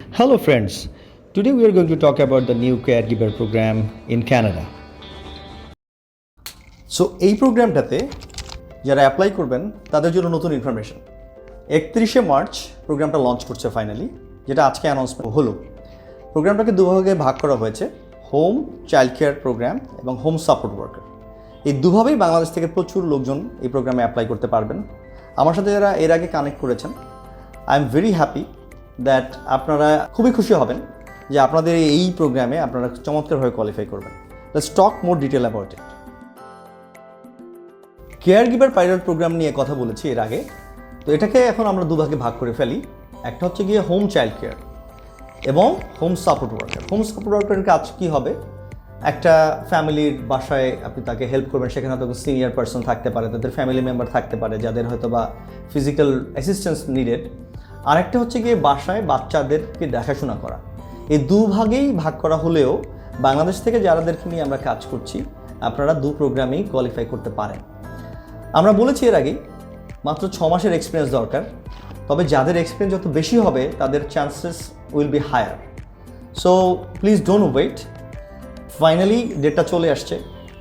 Hello, friends. Today we are going to talk about the new caregiver program in Canada. So এই প্রোগ্রামটাতে যারা apply করবেন তাদের জন্য নতুন ইনফরমেশন একত্রিশে মার্চ প্রোগ্রামটা লঞ্চ করছে ফাইনালি যেটা আজকে অ্যানাউন্সমেন্ট হলো প্রোগ্রামটাকে দুভাগে ভাগ করা হয়েছে হোম চাইল্ড কেয়ার প্রোগ্রাম এবং হোম সাপোর্ট ওয়ার্কার এই দুভাবেই বাংলাদেশ থেকে প্রচুর লোকজন এই প্রোগ্রামে অ্যাপ্লাই করতে পারবেন আমার সাথে যারা এর আগে কানেক্ট করেছেন I am very happy that আপনারা খুবই খুশি হবেন যে আপনাদের এই প্রোগ্রামে আপনারা চমৎকারভাবে কোয়ালিফাই করবেন। Let's talk more detail about it caregiver pilot program নিয়ে কথা বলেছি এর আগে। তো এটাকে এখন আমরা দুভাগে ভাগ করে ফেলি। একটা হচ্ছে গিয়ে হোম চাইল্ড কেয়ার এবং home support worker home support ওয়ার্কারের কাজ কী হবে? একটা ফ্যামিলির বাসায় আপনি তাকে হেল্প করবেন, সেখানে হয়তো সিনিয়র পার্সন থাকতে পারে, তাদের ফ্যামিলি মেম্বার থাকতে পারে, যাদের হয়তো বা ফিজিক্যাল অ্যাসিস্ট্যান্স নিডেড আরেকটা হচ্ছে গিয়ে বাসায় বাচ্চাদেরকে দেখাশোনা করা। এই দুভাগেই ভাগ করা হলেও বাংলাদেশ থেকে যারাদেরকে নিয়ে আমরা কাজ করছি, আপনারা দু প্রোগ্রামেই কোয়ালিফাই করতে পারেন। আমরা বলেছি এর আগেই, মাত্র ছ মাসের এক্সপিরিয়েন্স দরকার, তবে যাদের এক্সপিরিয়েন্স যত বেশি হবে, তাদের chances will be higher so please don't wait finally ডেটটা চলে আসছে।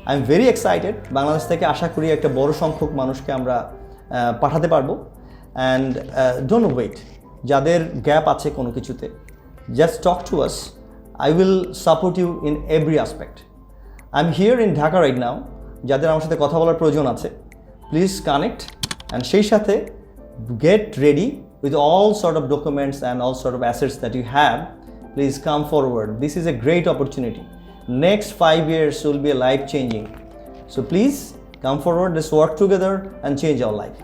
I am very excited Bangladesh থেকে আশা করি একটা বড় সংখ্যক মানুষকে আমরা পাঠাতে পারব। অ্যান্ড ডোন্ট ওয়েট যাদের গ্যাপ আছে কোনো কিছুতে। Just talk to us I will support you in every aspect I am here in Dhaka right now যাদের আমার সাথে কথা বলার প্রয়োজন আছে। প্লিজ কানেক্ট অ্যান্ড সেই সাথে get ready with all sort of documents and all sort of assets that you have please come forward this is a great opportunity next five years will be life changing so please come forward. Let's work together and change our life.